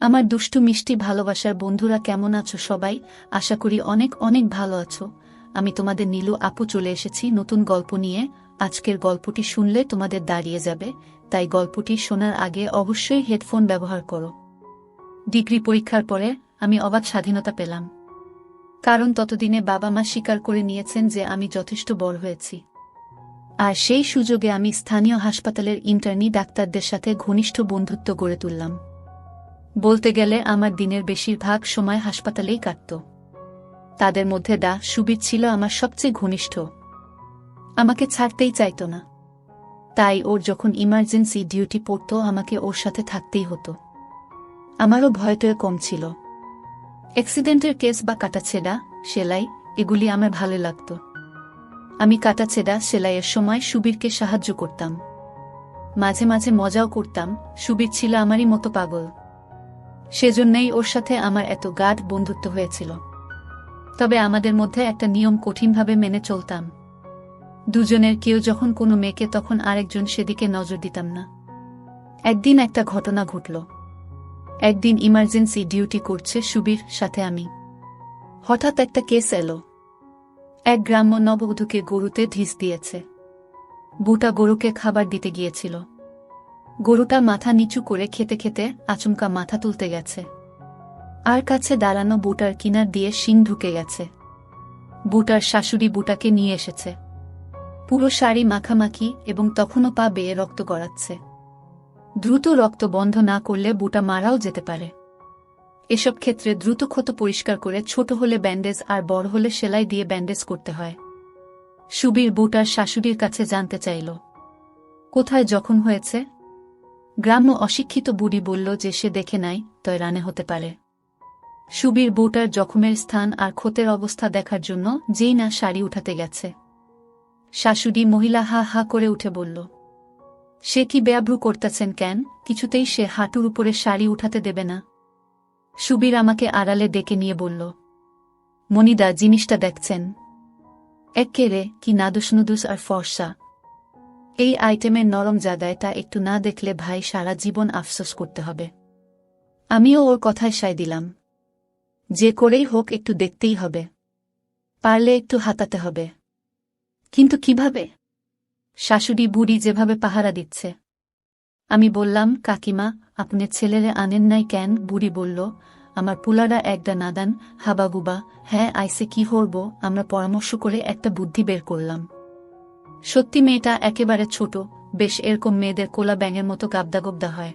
আমার দুষ্টু মিষ্টি ভালোবাসার বন্ধুরা কেমন আছো সবাই? আশা করি অনেক অনেক ভালো আছো। আমি তোমাদের নীলু আপু চলে এসেছি নতুন গল্প নিয়ে। আজকের গল্পটি শুনলে তোমাদের দাঁড়িয়ে যাবে। তাই গল্পটি শোনার আগে অবশ্যই হেডফোন ব্যবহার করো। ডিগ্রি পরীক্ষার পরে আমি অবাধ স্বাধীনতা পেলাম। কারণ ততদিনে বাবা মা স্বীকার করে নিয়েছেন যে আমি যথেষ্ট বড় হয়েছি। আর সেই সুযোগে আমি স্থানীয় হাসপাতালের ইন্টার্নি ডাক্তারদের সাথে ঘনিষ্ঠ বন্ধুত্ব গড়ে তুললাম। বলতে গেলে আমার দিনের বেশিরভাগ সময় হাসপাতালেই কাটত। তাদের মধ্যে দা সুবীর ছিল আমার সবচেয়ে ঘনিষ্ঠ। আমাকে ছাড়তেই চাইত না। তাই ওর যখন ইমার্জেন্সি ডিউটি পড়ত, আমাকে ওর সাথে থাকতেই হতো। আমারও ভয়টয় কম ছিল। অ্যাক্সিডেন্টের কেস বা কাটাছেড়া সেলাই, এগুলি আমার ভালো লাগত। আমি কাটাছেড়া সেলাইয়ের সময় সুবীরকে সাহায্য করতাম। মাঝে মাঝে মজাও করতাম। সুবীর ছিল আমারই মতো পাগল। সেজন্যই ওর সাথে আমার এত গাঢ় বন্ধুত্ব হয়েছিল। তবে আমাদের মধ্যে একটা নিয়ম কঠিনভাবে মেনে চলতাম। দুজনের কেউ যখন কোনো মেয়েকে, তখন আরেকজন সেদিকে নজর দিতাম না। একদিন একটা ঘটনা ঘটল। একদিন ইমার্জেন্সি ডিউটি করছে সুবীর, সাথে আমি। হঠাৎ একটা কেস এলো। এক গ্রাম্য নববধূকে গরুতে ঢিস দিয়েছে। বুটা গরুকে খাবার দিতে গিয়েছিল। গরুটা মাথা নিচু করে খেতে খেতে আচমকা মাথা তুলতে গেছে। আর কাছে দাঁড়ানো বুটার কিনার দিয়ে শিং ঢুকে গেছে। বুটার শাশুড়ি বুটাকে নিয়ে এসেছে। পুরো শাড়ি মাখামাখি এবং তখনও পা বেয়ে রক্ত গড়াচ্ছে। দ্রুত রক্ত বন্ধ না করলে বুটা মারাও যেতে পারে। এসব ক্ষেত্রে দ্রুত ক্ষত পরিষ্কার করে ছোট হলে ব্যান্ডেজ আর বড় হলে সেলাই দিয়ে ব্যান্ডেজ করতে হয়। সুবীর বুটার শাশুড়ির কাছে জানতে চাইল, কোথায় জখম হয়েছে? গ্রাম্য অশিক্ষিত বুড়ি বলল যে সে দেখে নাই, তয় রানে হতে পারে। সুবীর বউটার জখমের স্থান আর ক্ষতের অবস্থা দেখার জন্য যেই না শাড়ি উঠাতে গেছে। শাশুড়ি মহিলা হা হা করে উঠে বলল, সে কি বেয়াভ্রু করতেছেন কেন? কিছুতেই সে হাঁটুর উপরে শাড়ি উঠাতে দেবে না। সুবীর আমাকে আড়ালে ডেকে নিয়ে বলল, মনিদা, জিনিসটা দেখছেন। এক একেরে কি নাদুস নুদুস আর ফর্সা। এই আইটেমের নরম জায়গায় তা একটু না দেখলে ভাই সারা জীবন আফসোস করতে হবে। আমিও ওর কথায় সায় দিলাম। যে করেই হোক একটু দেখতেই হবে। পারলে একটু হাতাতে হবে। কিন্তু কীভাবে? শাশুড়ি বুড়ি যেভাবে পাহারা দিচ্ছে। আমি বললাম, কাকিমা, আপনি ছেলেরে আনেন নাই কেন? বুড়ি বলল, আমার পুলারা একটা নাদান, হাবাগুবা হ্যাঁ আইসে কি হরব? আমরা পরামর্শ করে একটা বুদ্ধি বের করলাম। সত্যি মেয়েটা একেবারে ছোট, বেশ এরকম মেয়েদের কোলা ব্যাঙের মতো গাবদা হয়।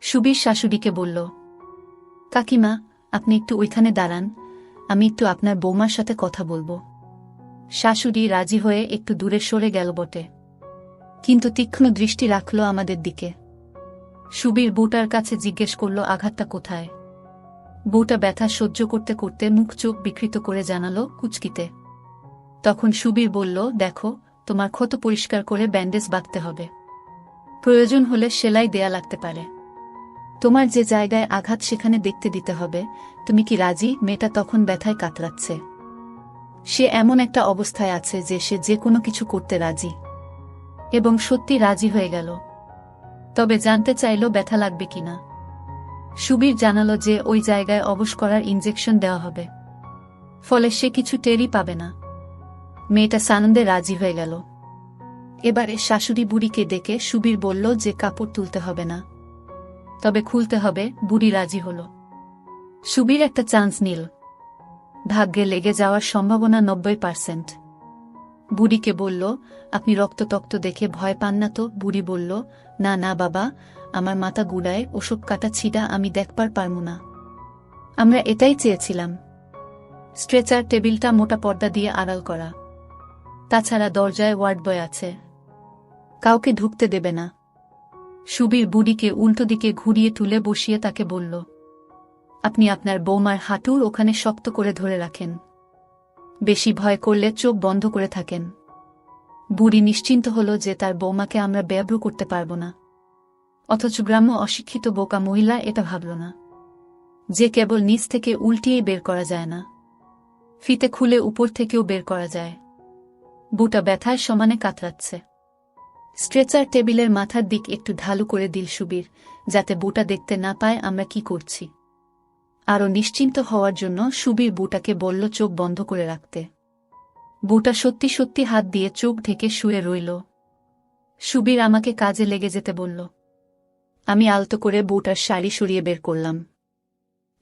সুবীর শাশুড়িকে বলল, কাকিমা, আপনি একটু ওইখানে দাঁড়ান, আমি একটু আপনার বৌমার সাথে কথা বলব। শাশুড়ি রাজি হয়ে একটু দূরে সরে গেল বটে। কিন্তু তীক্ষ্ণ দৃষ্টি রাখল আমাদের দিকে। সুবীর বউটার কাছে জিজ্ঞেস করল, আঘাতটা কোথায়? বউটা ব্যথা সহ্য করতে করতে মুখ চোখ বিকৃত করে জানালো কুচকিতে। তখন সুবীর বলল, দেখো তোমার ক্ষত পরিষ্কার করে ব্যান্ডেজ বাঁধতে হবে। প্রয়োজন হলে সেলাই দেয়া লাগতে পারে। তোমার যে জায়গায় আঘাত সেখানে দেখতে দিতে হবে, তুমি কি রাজি? মেয়েটা তখন ব্যথায় কাতরাচ্ছে। সে এমন একটা অবস্থায় আছে যে সে যে কোনো কিছু করতে রাজি। এবং সত্যি রাজি হয়ে গেল। তবে জানতে চাইল ব্যথা লাগবে কিনা সুবীর জানালো যে ওই জায়গায় অবশ করার ইঞ্জেকশন দেওয়া হবে। ফলে সে কিছু টেরই পাবে না। মেয়েটা সানন্দে রাজি হয়ে গেল। এবারে শাশুড়ি বুড়িকে ডেকে সুবীর বলল যে কাপড় তুলতে হবে না। তবে খুলতে হবে, বুড়ি রাজি হল। সুবীর একটা চান্স নিল। ভাগ্যে লেগে যাওয়ার সম্ভাবনা নব্বই পার্সেন্ট। বুড়িকে বলল, আপনি রক্ততক্ত দেখে ভয় পান না তো? বুড়ি বলল, না না বাবা, আমার মাথা গুড়ায় ওসব কাটা ছিডা আমি দেখবার পারমু না। আমরা এটাই চেয়েছিলাম। স্ট্রেচার টেবিলটা মোটা পর্দা দিয়ে আড়াল করা। তাছাড়া দরজায় ওয়ার্ড বয় আছে। কাউকে ঢুকতে দেবে না। সুবীর বুড়িকে উল্টো দিকে ঘুরিয়ে তুলে বসিয়ে তাকে বলল, আপনি আপনার বৌমার হাঁটুর ওখানে শক্ত করে ধরে রাখেন। বেশি ভয় করলে চোখ বন্ধ করে থাকেন। বুড়ি নিশ্চিন্ত হল যে তার বৌমাকে আমরা ব্যব্র করতে পারব না। অথচ গ্রাম্য অশিক্ষিত বোকা মহিলা এটা ভাবল না। যে কেবল নিচ থেকে উল্টিয়েই বের করা যায় না। ফিতে খুলে উপর থেকেও বের করা যায়। বুটা ব্যথায় সমানে কাতরাচ্ছে। স্ট্রেচার টেবিলের মাথার দিক একটু ঢালু করে দিল সুবীর, যাতে বুটা দেখতে না পায় আমরা কি করছি। আরও নিশ্চিন্ত হওয়ার জন্য সুবীর বুটাকে বলল চোখ বন্ধ করে রাখতে। বুটা সত্যি সত্যি হাত দিয়ে চোখ ঢেকে শুয়ে রইল। সুবীর আমাকে কাজে লেগে যেতে বলল, আমি আলতো করে বউটার শাড়ি সরিয়ে বের করলাম।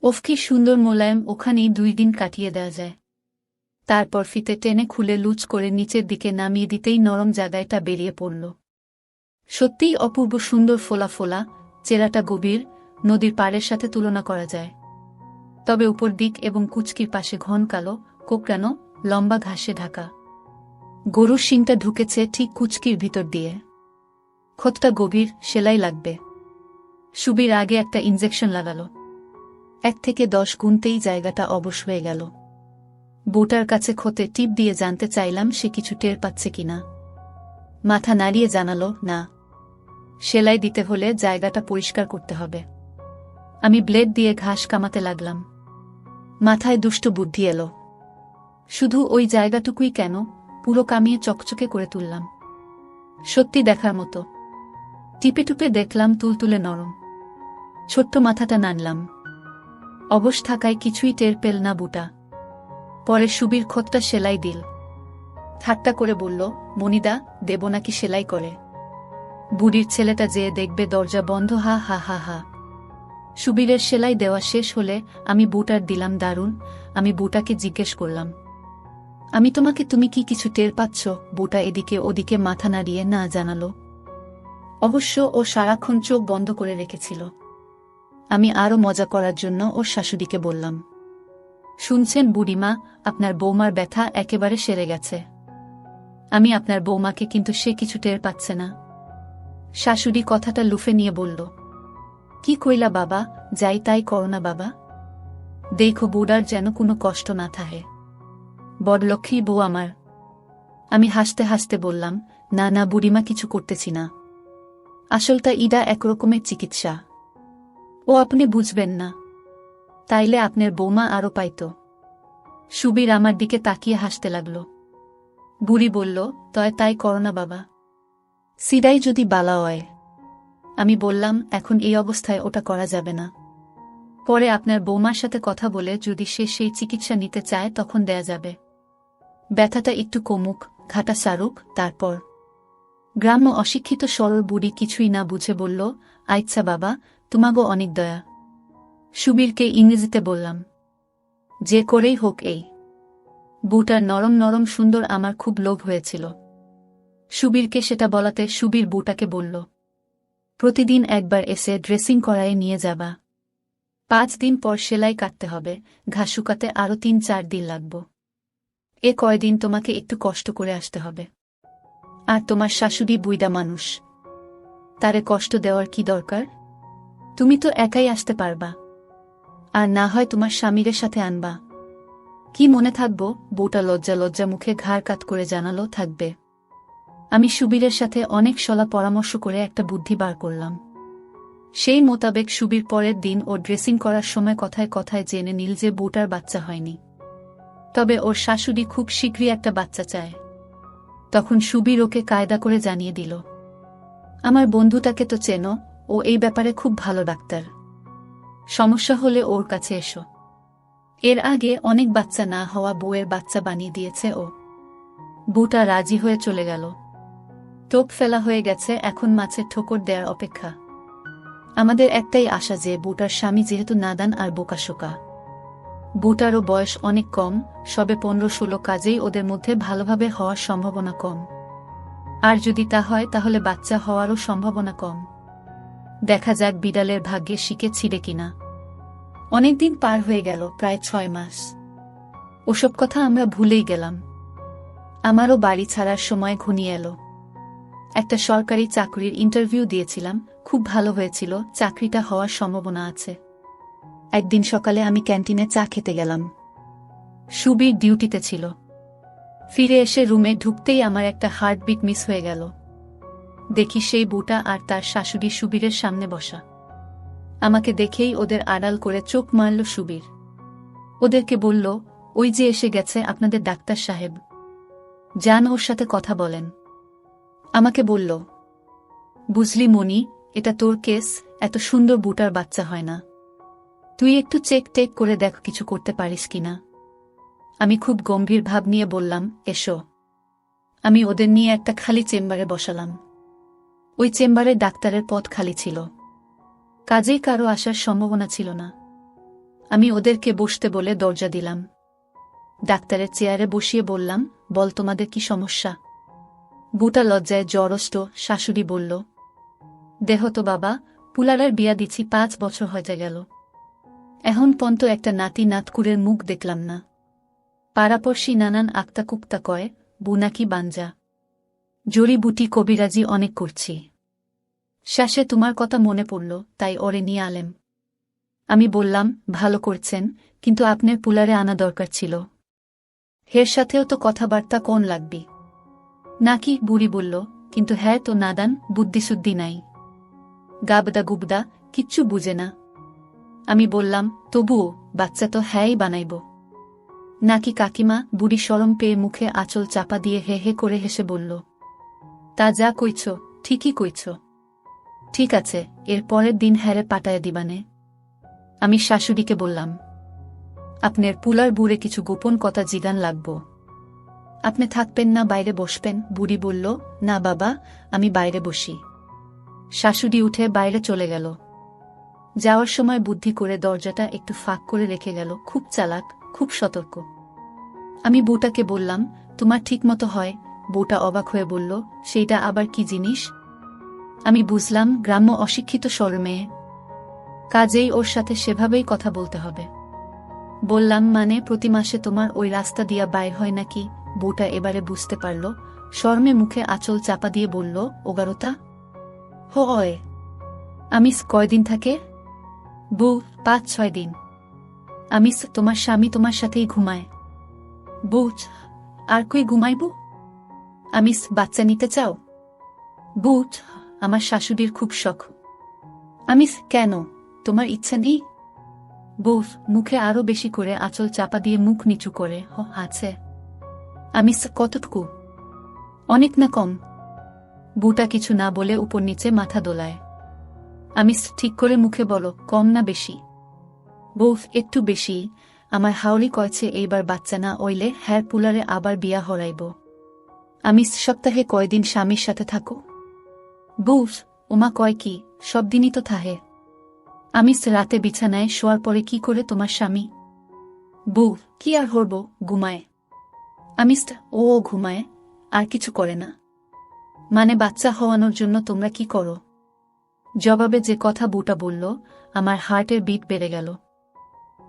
ওফকি সুন্দর মোলায়েম, ওখানেই দুই দিন কাটিয়ে দেওয়া যায়। তারপর ফিতে টেনে খুলে লুচ করে নিচের দিকে নামিয়ে দিতেই নরম জায়গায়টা বেরিয়ে পড়ল। সত্যিই অপূর্ব সুন্দর ফোলা ফোলা, চেরাটা গভীর, নদীর পাড়ের সাথে তুলনা করা যায়। তবে উপর দিক এবং কুচকির পাশে ঘন কালো, কোকড়ানো, লম্বা ঘাসে ঢাকা। গরুর শিংটা ঢুকেছে ঠিক কুচকির ভিতর দিয়ে। ক্ষতটা গভীর, সেলাই লাগবে। সুবির আগে একটা ইনজেকশন লাগালো। এক থেকে দশ গুনতেই জায়গাটা অবশ হয়ে গেল। বউটার কাছে ক্ষতে টিপ দিয়ে জানতে চাইলাম সে কিছু টের পাচ্ছে কিনা। মাথা নাড়িয়ে জানালো, না। সেলাই দিতে হলে জায়গাটা পরিষ্কার করতে হবে। আমি ব্লেড দিয়ে ঘাস কামাতে লাগলাম। মাথায় দুষ্ট বুদ্ধি এলো। শুধু ওই জায়গাটুকুই কেন? পুরো কামিয়ে চকচকে করে তুললাম। সত্যি দেখার মতো। টিপে টুপে দেখলাম তুলতুলে নরম। ছোট্ট মাথাটা নানলাম অবশ থাকায় কিছুই টের পেল না বুটা। পরে সুবীর খোদটা সেলাই দিল। ঠাট্টা করে বলল, মনিদা, দেব নাকি সেলাই করে। বুড়ির ছেলেটা যেয়ে দেখবে দরজা বন্ধ, হা হা হা হা। সুবীরের সেলাই দেওয়া শেষ হলে আমি বুটার দিলাম দারুণ, আমি বুটাকে জিজ্ঞেস করলাম, আমি তোমাকে তুমি কি কিছু টের পাচ্ছ? বুটা এদিকে ওদিকে মাথা নাড়িয়ে না জানালো। অবশ্য ও সারাক্ষণ চোখ বন্ধ করে রেখেছিল। আমি আরও মজা করার জন্য ওর শাশুড়িকে বললাম শুনছেন বুড়িমা, আপনার বৌমার ব্যথা একেবারে সেরে গেছে। আমি আপনার বৌমাকে কিন্তু সে কিছু টের পাচ্ছে না। শাশুড়ি কথাটা লুফে নিয়ে বলল, কি কইলা বাবা, যাই তাই করো না বাবা। দেখো বুড়ার যেন কোনো কষ্ট না থাহে বড়লক্ষ্মী বউ আমার। আমি হাসতে হাসতে বললাম, না না বুড়িমা, কিছু করতেছি না। আসলটা ইডা একরকমের চিকিৎসা। ও আপনি বুঝবেন না। তাইলে আপনার বৌমা আরও পাইত। সুবীর আমার দিকে তাকিয়ে হাসতে লাগল। বুড়ি বলল, তয় তাই করোনা বাবা। সিডাই যদি বালা হয়। আমি বললাম, এখন এই অবস্থায় ওটা করা যাবে না। পরে আপনার বৌমার সাথে কথা বলে যদি সে সেই চিকিৎসা নিতে চায়, তখন দেয়া যাবে। ব্যথাটা একটু কমুক, ঘাটা সারুক, তারপর। গ্রাম্য অশিক্ষিত সরল বুড়ি কিছুই না বুঝে বলল আইচ্ছা বাবা, তোমাগো অনেক দয়া। সুবীরকে ইংরেজিতে বললাম, যে করেই হোক এই। বুটার নরম নরম সুন্দর আমার খুব লোভ হয়েছিল। সুবীরকে সেটা বলাতে সুবীর বুটাকে বলল, প্রতিদিন একবার এসে ড্রেসিং করায় নিয়ে যাবা। পাঁচ দিন পর সেলাই কাটতে হবে ঘাস শুকাতে আরও তিন চার দিন লাগব। এ কয়দিন তোমাকে একটু কষ্ট করে আসতে হবে। আর তোমার শাশুড়ি বুইদা মানুষ। তারে কষ্ট দেওয়ার কি দরকার? তুমি তো একাই আসতে পারবা। আর না হয় তোমার স্বামীরের সাথে আনবা। কি মনে থাকব, বউটা লজ্জা লজ্জা মুখে ঘাড় কাত করে জানালো, থাকবে। আমি সুবীরের সাথে অনেক সলা পরামর্শ করে একটা বুদ্ধি বার করলাম। সেই মোতাবেক সুবীর পরের দিন ও ড্রেসিং করার সময় কথায় কথায় জেনে নিল যে বউটার বাচ্চা হয়নি। তবে ওর শাশুড়ি খুব শীঘ্রই একটা বাচ্চা চায়। তখন সুবীর ওকে কায়দা করে জানিয়ে দিল, আমার বন্ধুটাকে তো চেনো, ও এই ব্যাপারে খুব ভালো ডাক্তার। সমস্যা হলে ওর কাছে এসো। এর আগে অনেক বাচ্চা না হওয়া বউয়ের বাচ্চা বানিয়ে দিয়েছে ও। বুটা রাজি হয়ে চলে গেল। টোপ ফেলা হয়ে গেছে, এখন মাছের ঠোকর দেওয়ার অপেক্ষা। আমাদের একটাই আশা যে বুটার স্বামী যেহেতু নাদান আর বোকাশোকা বুটারও বয়স অনেক কম, সবে পনেরো ষোলো কাজেই ওদের মধ্যে ভালোভাবে হওয়ার সম্ভাবনা কম। আর যদি তা হয়, তাহলে বাচ্চা হওয়ারও সম্ভাবনা কম। দেখা যাক বিড়ালের ভাগ্যে শিখে ছিঁড়ে কিনা। অনেকদিন পার হয়ে গেল, প্রায় ছয় মাস। ওসব কথা আমরা ভুলেই গেলাম। আমারও বাড়ি ছাড়ার সময় ঘনিয়ে এলো। একটা সরকারি চাকরির ইন্টারভিউ দিয়েছিলাম, খুব ভালো হয়েছিল, চাকরিটা হওয়ার সম্ভাবনা আছে। একদিন সকালে আমি ক্যান্টিনে চা খেতে গেলাম। সুবির ডিউটিতে ছিল। ফিরে এসে রুমে ঢুকতেই আমার একটা হার্টবিট মিস হয়ে গেল। দেখি সেই বুটা আর তার শাশুড়ি সুবীরের সামনে বসা। আমাকে দেখেই ওদের আড়াল করে চোখ মারল সুবীর। ওদেরকে বলল, ওই যে এসে গেছে আপনাদের ডাক্তার সাহেব। যান ওর সাথে কথা বলেন। আমাকে বলল, বুঝলি মনি এটা তোর কেস, এত সুন্দর বুটার বাচ্চা হয় না। তুই একটু চেক টেক করে দেখ কিছু করতে পারিস কিনা আমি খুব গম্ভীর ভাব নিয়ে বললাম, এসো। আমি ওদের নিয়ে একটা খালি চেম্বারে বসালাম। ওই চেম্বারে ডাক্তারের পদ খালি ছিল। কাজেই কারও আসার সম্ভাবনা ছিল না। আমি ওদেরকে বসতে বলে দরজা দিলাম। ডাক্তারের চেয়ারে বসিয়ে বললাম, বল, তোমাদের কি সমস্যা? বুটা লজ্জায় জ্বরষ্ট শাশুড়ি বলল, দেহ তো বাবা, পুলারার বিয়া দিছি পাঁচ বছর হয়ে গেল। এখন পন্ত একটা নাতি নাতকুরের মুখ দেখলাম না। পাড়াপড়শি নানান আক্তা কুক্তা কয় বুনাকি বাঞ্জা? জড়িবুটি কবিরাজি অনেক করছি। শ্বাসে তোমার কথা মনে পড়ল, তাই ওরে নিয়ে আলেম। আমি বললাম, ভালো করছেন, কিন্তু আপনার পুলারে আনা দরকার ছিল। হের সাথেও তো কথাবার্তা কোন লাগবি? নাকি বুড়ি বলল, কিন্তু হ্যাঁ তো নাদান, বুদ্ধিশুদ্ধি নাই। গাবদা গুবদা, কিচ্ছু বুঝে না। আমি বললাম, তবুও, বাচ্চা তো হ্যাঁই বানাইব। নাকি কাকিমা বুড়ি সরম পেয়ে মুখে আঁচল চাপা দিয়ে হে হে করে হেসে বলল তা যা কইছ, ঠিকই কইছ। ঠিক আছে, এর পরের দিন হ্যারে পাটায় দিবানে। আমি শাশুড়িকে বললাম, আপনার পুলার বুড়ে কিছু গোপন কথা জিগান লাগব। আপনি থাকবেন না, বাইরে বসবেন? বুড়ি বলল, না বাবা, আমি বাইরে বসি। শাশুড়ি উঠে বাইরে চলে গেল। যাওয়ার সময় বুদ্ধি করে দরজাটা একটু ফাঁক করে রেখে গেল, খুব চালাক, খুব সতর্ক। আমি বউটাকে বললাম, তোমার ঠিক মতো হয় বউটা অবাক হয়ে বলল, সেইটা আবার কি জিনিস? আমি বুঝলাম, গ্রাম্য অশিক্ষিত মেয়ে। কাজেই ওর সাথে সেভাবেই কথা বলতে হবে। বললাম মানে প্রতি মাসে তোমার ওই রাস্তা দিয়া বাইর হয় নাকি? বউটা এবারে বুঝতে পারল, শর্মে মুখে আঁচল চাপা দিয়ে বলল, ওগারতা? হো অয় আমি কয়দিন থাকে? বউ, পাঁচ, ছয় দিন। আমি তোমার স্বামী তোমার সাথেই ঘুমায়। বউ, আর কই ঘুমাইব? আমি বাচ্চা নিতে চাও? বুট, আমার শাশুড়ির খুব শখ। আমি কেন? তোমার ইচ্ছা নেই? বউ মুখে আরও বেশি করে আঁচল চাপা দিয়ে মুখ নিচু করে আছে। আমি কতটুকু? অনেক না কম? বুটা কিছু না বলে উপর নিচে মাথা দোলায়। আমি ঠিক করে মুখে বলো, কম না বেশি? বউ একটু বেশি। আমার হাওলি কয়েছে, এইবার বাচ্চা না ওইলে হ্যার পুলারে আবার বিয়া হরাইব। আমি সপ্তাহে কয়দিন স্বামীর সাথে থাকো? বউস ওমা কয় কি, সব দিনই তো থাহে আমি রাতে বিছানায় শোয়ার পরে কি করে তোমার স্বামী? বু, কি আর হরব, ঘুমায়। আমি ও ঘুমায়, আর কিছু করে না। মানে বাচ্চা হওয়ানোর জন্য তোমরা কি করো? জবাবে যে কথা বুটা বলল, আমার হার্টের বিট বেড়ে গেল।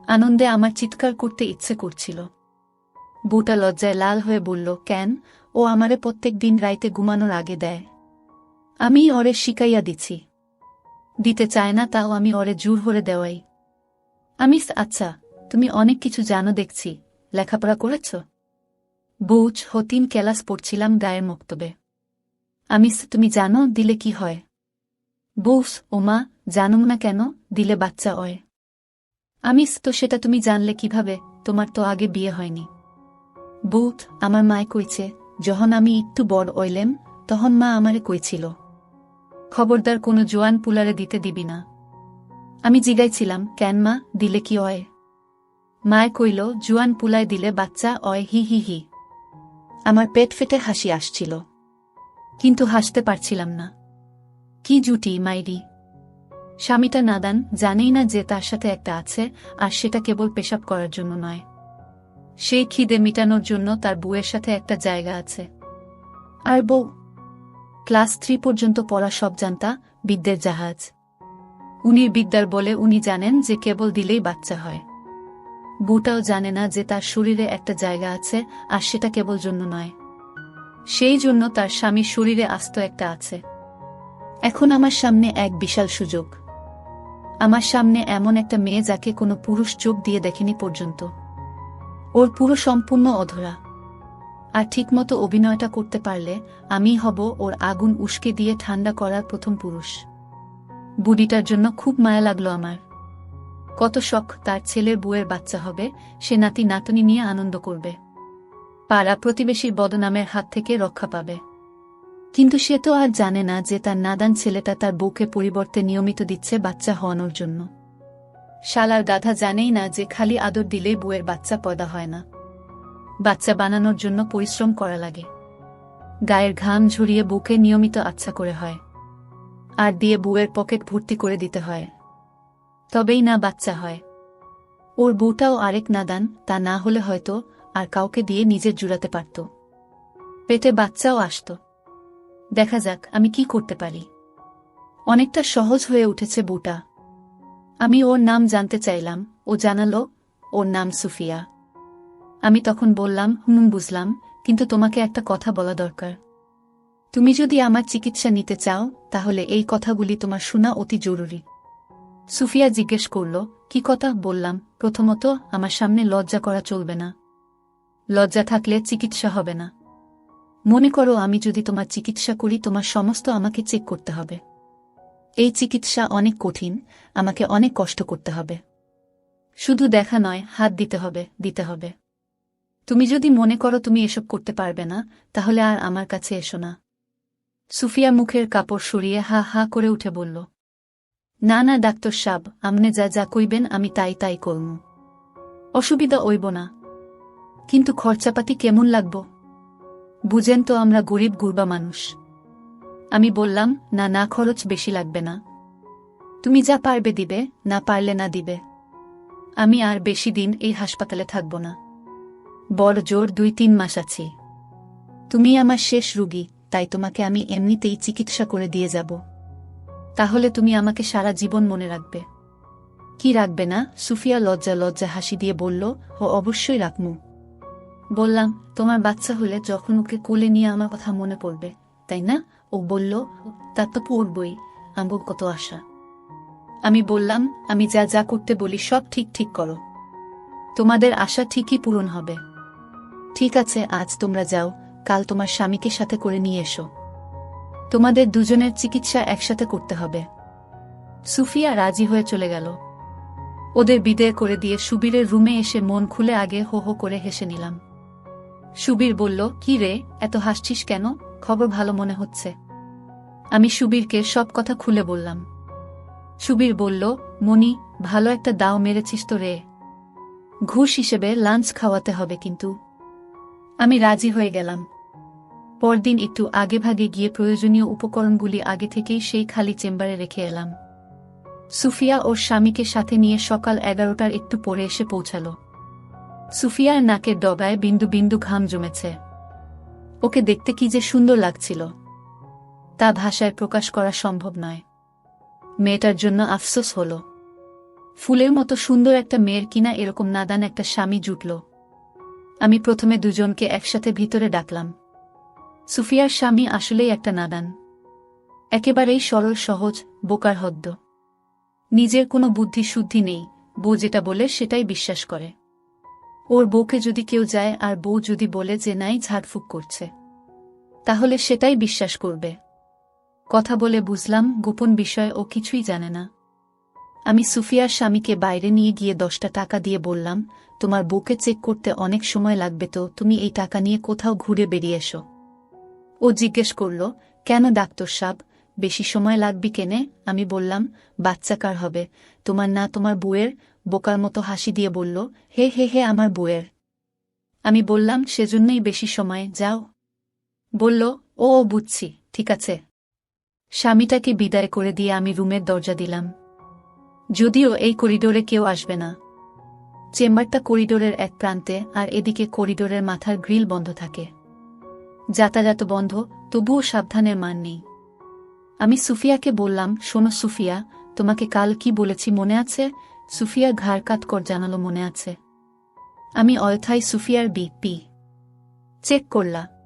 আনন্দে আমার চিৎকার করতে ইচ্ছে করছিল। বুটা লজ্জায় লাল হয়ে বলল, কেন? ও আমারে প্রত্যেক দিন রাইতে ঘুমানোর আগে দেয়। আমি অরে শিকাইয়া দিছি। দিতে চায় না তাও আমি অরে জোর হরে দেওয়াই। আমি আচ্ছা তুমি অনেক কিছু জানো দেখছি, লেখাপড়া করেছ? বৌচ হতিন ক্যালাস পড়ছিলাম গায়ের মক্তবে। আমি তুমি জানো দিলে কি হয়? বৌস ওমা জানুম না কেন দিলে বাচ্চা অয় আমিস তো সেটা তুমি জানলে কীভাবে, তোমার তো আগে বিয়ে হয়নি। বৌথ আমার মায় কইছে যখন আমি একটু বড় অইলেম তখন মা আমারে কইছিল, খবরদার কোনো জোয়ান পুলারে দিতে দিবি না। আমি জিগাইছিলাম, কেন মা, দিলে কি অয় মায় কইল, জুয়ান পুলায় দিলে বাচ্চা অয় হি হি হি। আমার পেট ফেটে হাসি আসছিল, কিন্তু হাসতে পারছিলাম না। কি জুটি, মাইরি? স্বামীটা নাদান, জানেই না যে তার সাথে একটা আছে, আর সেটা কেবল পেশাব করার জন্য নয়। সেই খিদে মিটানোর জন্য তার বউয়ের সাথে একটা জায়গা আছে। আর বউ? ক্লাস থ্রি পর্যন্ত পড়া সব জানতা বিদ্যের জাহাজ। উনি বিদ্যার বলে উনি জানেন যে কেবল দিলেই বাচ্চা হয়। বউটাও জানে না যে তার শরীরে একটা জায়গা আছে আর সেটা কেবল জন্য নয়। সেই জন্য তার স্বামীর শরীরে আস্ত একটা আছে। এখন আমার সামনে এক বিশাল সুযোগ। আমার সামনে এমন একটা মেয়ে যাকে কোনো পুরুষ চোখ দিয়ে দেখেনি পর্যন্ত। ওর পুরো সম্পূর্ণ অধরা। আর ঠিকমতো অভিনয়টা করতে পারলে আমি হব ওর আগুন উস্কে দিয়ে ঠান্ডা করার প্রথম পুরুষ। বুড়িটার জন্য খুব মায়া লাগল আমার। কত শখ তার ছেলের বউয়ের বাচ্চা হবে, সে নাতি নাতনি নিয়ে আনন্দ করবে। পাড়া প্রতিবেশীর বদনামের হাত থেকে রক্ষা পাবে। কিন্তু সে তো আর জানে না যে তার নাদান ছেলেটা তার বউকে পরিবর্তে নিয়মিত দিচ্ছে বাচ্চা হওয়ানোর জন্য। শালার গাধা জানেই না যে খালি আদর দিলেই বউয়ের বাচ্চা পয়দা হয় না। বাচ্চা বানানোর জন্য পরিশ্রম করা লাগে। গায়ের ঘাম ঝরিয়ে বুকে নিয়মিত আচ্ছা করে হয়। আর দিয়ে বউয়ের পকেট ভর্তি করে দিতে হয়। তবেই না বাচ্চা হয়। ওর বউটাও আরেক নাদান, তা না হলে হয়তো আর কাউকে দিয়ে নিজের জুড়াতে পারত। পেটে বাচ্চাও আসত। দেখা যাক আমি কি করতে পারি। অনেকটা সহজ হয়ে উঠেছে বউটা। আমি ওর নাম জানতে চাইলাম। ও জানালো, ওর নাম সুফিয়া। আমি তখন বললাম, হুম, বুঝলাম, কিন্তু তোমাকে একটা কথা বলা দরকার। তুমি যদি আমার চিকিৎসা নিতে চাও, তাহলে এই কথাগুলি তোমার শোনা অতি জরুরি। সুফিয়া জিজ্ঞেস করল, কি কথা? বললাম, প্রথমত, আমার সামনে লজ্জা করা চলবে না। লজ্জা থাকলে চিকিৎসা হবে না। মনে করো আমি যদি তোমার চিকিৎসা করি, তোমার সমস্ত আমাকে চেক করতে হবে। এই চিকিৎসা অনেক কঠিন, আমাকে অনেক কষ্ট করতে হবে। শুধু দেখা নয়, হাত দিতে হবে দিতে হবে। তুমি যদি মনে করো তুমি এসব করতে পারবে না, তাহলে আর আমার কাছে এসো না। সুফিয়া মুখের কাপড় সরিয়ে হা হা করে উঠে বলল, না না, ডাক্তার সাব আমনে যা যা কইবেন আমি তাই তাই করম অসুবিধা ওইব না। কিন্তু খরচাপাতি কেমন লাগব? বুঝেন তো আমরা গরিব, গুরবা মানুষ। আমি বললাম, না না, খরচ বেশি লাগবে না। তুমি যা পারবে দিবে, না পারলে না দিবে। আমি আর বেশি দিন এই হাসপাতালে থাকব না। বড় জোর দুই তিন মাস আছি। তুমি আমার শেষ রুগী, তাই তোমাকে আমি এমনিতেই চিকিৎসা করে দিয়ে যাব। তাহলে তুমি আমাকে সারা জীবন মনে রাখবে। কি রাখবে না? সুফিয়া লজ্জা লজ্জা হাসি দিয়ে বলল ও অবশ্যই রাখমু বললাম, তোমার বাচ্চা হলে যখন ওকে কোলে নিয়ে আমার কথা মনে পড়বে, তাই না? ও বলল, তা তো পড়বই আমার কত আশা। আমি বললাম, আমি যা যা করতে বলি সব ঠিক ঠিক করো। তোমাদের আশা ঠিকই পূরণ হবে। ঠিক আছে, আজ তোমরা যাও, কাল তোমার স্বামীকে সাথে করে নিয়ে এসো। তোমাদের দুজনের চিকিৎসা একসাথে করতে হবে। সুফিয়া রাজি হয়ে চলে গেল। ওদের বিদায় করে দিয়ে সুবীরের রুমে এসে মন খুলে আগে হো হো করে হেসে নিলাম। সুবীর বলল, কি রে, এত হাসছিস কেন? খবর ভালো মনে হচ্ছে। আমি সুবীরকে সব কথা খুলে বললাম। সুবীর বলল মনি ভালো একটা দাও মেরেছিস তো রে। ঘুষ হিসেবে লাঞ্চ খাওয়াতে হবে কিন্তু। আমি রাজি হয়ে গেলাম। পরদিন একটু আগে ভাগে গিয়ে প্রয়োজনীয় উপকরণগুলি আগে থেকেই সেই খালি চেম্বারে রেখে এলাম। সুফিয়া ওর স্বামীকে সাথে নিয়ে সকাল এগারোটার একটু পরে এসে পৌঁছাল। সুফিয়ার নাকের ডগায় বিন্দু বিন্দু ঘাম জমেছে। ওকে দেখতে কি যে সুন্দর লাগছিল। তা ভাষায় প্রকাশ করা সম্ভব নয়। মেয়েটার জন্য আফসোস হল। ফুলের মতো সুন্দর একটা মেয়ের কিনা এরকম নাদান একটা স্বামী জুটল। আমি প্রথমে দুজনকে একসাথে ভিতরে ডাকলাম। সুফিয়ার স্বামী আসলেই একটা নাদান। একেবারেই সরল, সহজ, বোকার হদ্দ। নিজের কোনো বুদ্ধি শুদ্ধি নেই, বউ যেটা বলে সেটাই বিশ্বাস করে। ওর বউকে যদি কেউ যায় আর বউ যদি বলে যে নাই, ঝাড়ফুঁক করছে। তাহলে সেটাই বিশ্বাস করবে। কথা বলে বুঝলাম গোপন বিষয় ও কিছুই জানে না। আমি সুফিয়ার স্বামীকে বাইরে নিয়ে গিয়ে দশটা টাকা দিয়ে বললাম, তোমার বউকে চেক করতে অনেক সময় লাগবে তো, তুমি এই টাকা নিয়ে কোথাও ঘুরে বেরিয়ে এসো। ও জিজ্ঞেস করল, কেন ডাক্তার সাব বেশি সময় লাগবি কেনে? আমি বললাম বাচ্চাকার হবে? তোমার না তোমার বউয়ের? বোকার মতো হাসি দিয়ে বলল, হে হে হে, আমার বউয়ের। আমি বললাম, সেজন্যই বেশি সময়, যাও। বলল ও, বুঝছি, ঠিক আছে। স্বামীটাকে বিদায় করে দিয়ে আমি রুমের দরজা দিলাম। যদিও এই করিডোরে কেউ আসবে না। চেম্বারটা করিডোরের এক প্রান্তে আর এদিকে করিডোরের মাথার গ্রিল বন্ধ থাকে। যাতায়াত বন্ধ, তবুও সাবধানের মান নেই। আমি সুফিয়াকে বললাম, শোনো সুফিয়া, তোমাকে কাল কি বলেছি মনে আছে? সুফিয়া ঘাড় কাত কর জানালো মনে আছে। আমি অয়থাই সুফিয়ার বি পি চেক করলা।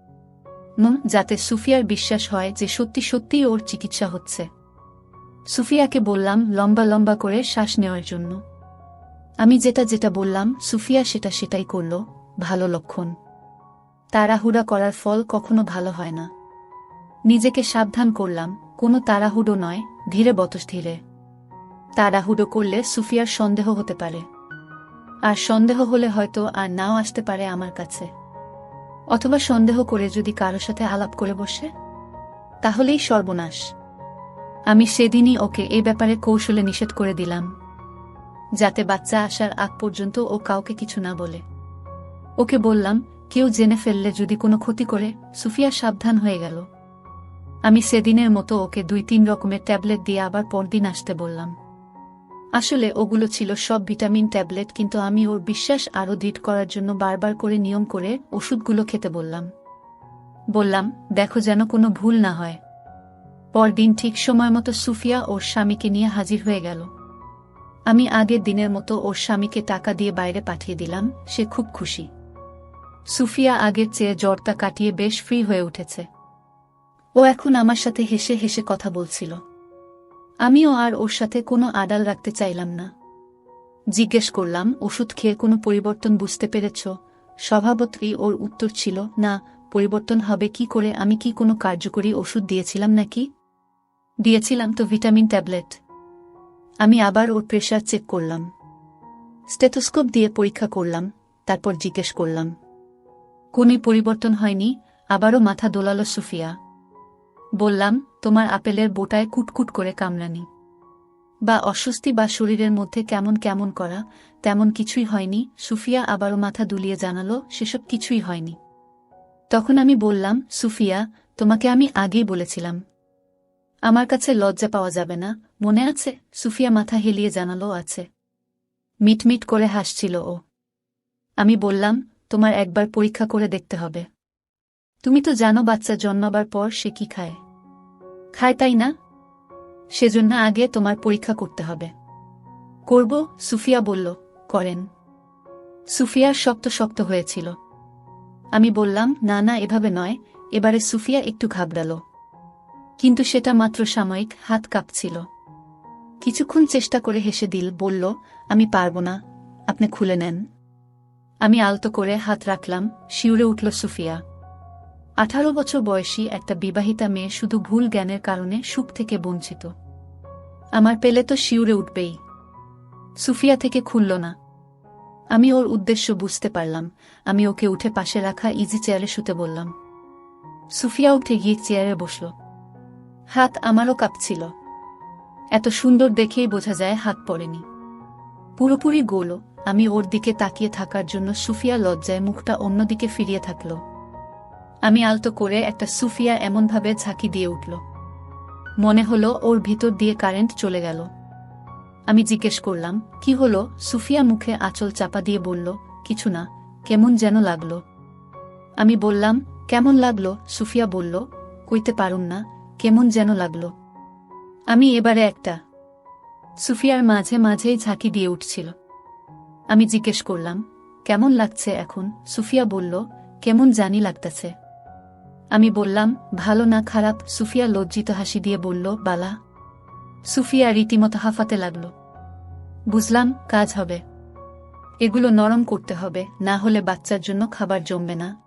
নুন যাতে সুফিয়ার বিশ্বাস হয় যে সত্যি সত্যিই ওর চিকিৎসা হচ্ছে। সুফিয়াকে বললাম লম্বা লম্বা করে শ্বাস নেওয়ার জন্য। আমি যেটা যেটা বললাম, সুফিয়া সেটা সেটাই করল, ভালো লক্ষণ। তাড়াহুড়া করার ফল কখনো ভালো হয় না। নিজেকে সাবধান করলাম, কোনো তাড়াহুড়ো নয়, ধীরে বতস ধীরে। তাড়াহুড়ো করলে সুফিয়ার সন্দেহ হতে পারে। আর সন্দেহ হলে হয়তো আর নাও আসতে পারে আমার কাছে। অথবা সন্দেহ করে যদি কারোর সাথে আলাপ করে বসে, তাহলেই সর্বনাশ। আমি সেদিনই ওকে এ ব্যাপারে কৌশলে নিষেধ করে দিলাম, যাতে বাচ্চা আসার আগ পর্যন্ত ও কাউকে কিছু না বলে। ওকে বললাম, কেউ জেনে ফেললে যদি কোনো ক্ষতি করে, সুফিয়া সাবধান হয়ে গেল। আমি সেদিনের মতো ওকে দুই তিন রকমের ট্যাবলেট দিয়ে আবার পরদিন আসতে বললাম। আসলে ওগুলো ছিল সব ভিটামিন ট্যাবলেট, কিন্তু আমি ওর বিশ্বাস আরও দৃঢ় করার জন্য বারবার করে নিয়ম করে ওষুধগুলো খেতে বললাম। বললাম, দেখো যেন কোনো ভুল না হয়। পরদিন ঠিক সময় মতো সুফিয়া ওর স্বামীকে নিয়ে হাজির হয়ে গেল। আমি আগের দিনের মতো ওর স্বামীকে টাকা দিয়ে বাইরে পাঠিয়ে দিলাম, সে খুব খুশি। সুফিয়া আগের চেয়ে জ্বরটা কাটিয়ে বেশ ফ্রি হয়ে উঠেছে। ও এখন আমার সাথে হেসে হেসে কথা বলছিল। আমিও আর ওর সাথে কোনো আড়াল রাখতে চাইলাম না। জিজ্ঞেস করলাম, ওষুধ খেয়ে কোনো পরিবর্তন বুঝতে পেরেছ? স্বভাবতই ওর উত্তর ছিল, না, পরিবর্তন হবে কি করে? আমি কি কোনো কার্যকরী ওষুধ দিয়েছিলাম নাকি? দিয়েছিলাম তো ভিটামিন ট্যাবলেট। আমি আবার ওর প্রেশার চেক করলাম। স্টেথোস্কোপ দিয়ে পরীক্ষা করলাম, তারপর জিজ্ঞেস করলাম কোনই পরিবর্তন হয়নি? আবারও মাথা দোলালো সুফিয়া। বললাম, তোমার আপেলের বোটায় কুটকুট করে কামড়ানি। বা অস্বস্তি বা শরীরের মধ্যে কেমন কেমন করা, তেমন কিছুই হয়নি। সুফিয়া আবারও মাথা দুলিয়ে জানালো, সেসব কিছুই হয়নি। তখন আমি বললাম, সুফিয়া, তোমাকে আমি আগেই বলেছিলাম। আমার কাছে লজ্জা পাওয়া যাবে না। মনে আছে? সুফিয়া মাথা হেলিয়ে জানালো, আছে। মিটমিট করে হাসছিল ও। আমি বললাম, তোমার একবার পরীক্ষা করে দেখতে হবে। তুমি তো জানো বাচ্চা জন্মাবার পর সে কি খায়। খায় তাই না? সেজন্য আগে তোমার পরীক্ষা করতে হবে। করব, সুফিয়া বলল, করেন। সুফিয়ার শক্ত শক্ত হয়েছিল। আমি বললাম, না না, এভাবে নয়, এবারে সুফিয়া একটু ঘাবড়াল। কিন্তু সেটা মাত্র সাময়িক, হাত কাঁপছিল। কিছুক্ষণ চেষ্টা করে হেসে দিল, বলল, আমি পারব না, আপনি খুলে নেন। আমি আলতো করে হাত রাখলাম, শিউরে উঠল সুফিয়া। আঠারো বছর বয়সী একটা বিবাহিতা মেয়ে শুধু ভুল জ্ঞানের কারণে সুখ থেকে বঞ্চিত। আমার পেলে তো শিউরে উঠবেই। সুফিয়া থেকে খুলল না। আমি ওর উদ্দেশ্য বুঝতে পারলাম। আমি ওকে উঠে পাশে রাখা ইজি চেয়ারে শুতে বললাম। সুফিয়া উঠে গিয়ে চেয়ারে বসল। হাত আমারও কাঁপছিল। এত সুন্দর দেখেই বোঝা যায় হাত পড়েনি। পুরোপুরি গোল। আমি ওর দিকে তাকিয়ে থাকার জন্য সুফিয়া লজ্জায় মুখটা অন্যদিকে ফিরিয়ে থাকল। আমি আলতো করে একটা সুফিয়া এমনভাবে ঝাঁকি দিয়ে উঠল। মনে হলো ওর ভিতর দিয়ে কারেন্ট চলে গেল। আমি জিজ্ঞেস করলাম, কি হলো? সুফিয়া মুখে আঁচল চাপা দিয়ে বলল, কিছু না, কেমন যেন লাগল। আমি বললাম, কেমন লাগল? সুফিয়া বলল, কইতে পারুম না, কেমন যেন লাগল। আমি এবারে একটা। সুফিয়ার মাঝে মাঝেই ঝাঁকি দিয়ে উঠছিল। আমি জিজ্ঞেস করলাম, কেমন লাগছে এখন? সুফিয়া বলল, কেমন জানি লাগতেছে। আমি বললাম, ভালো না খারাপ, সুফিয়া লজ্জিত হাসি দিয়ে বলল, বালা। সুফিয়া রীতিমতো হাফাতে লাগল। বুঝলাম, কাজ হবে। এগুলো নরম করতে হবে, না হলে বাচ্চার জন্য খাবার জমবে না।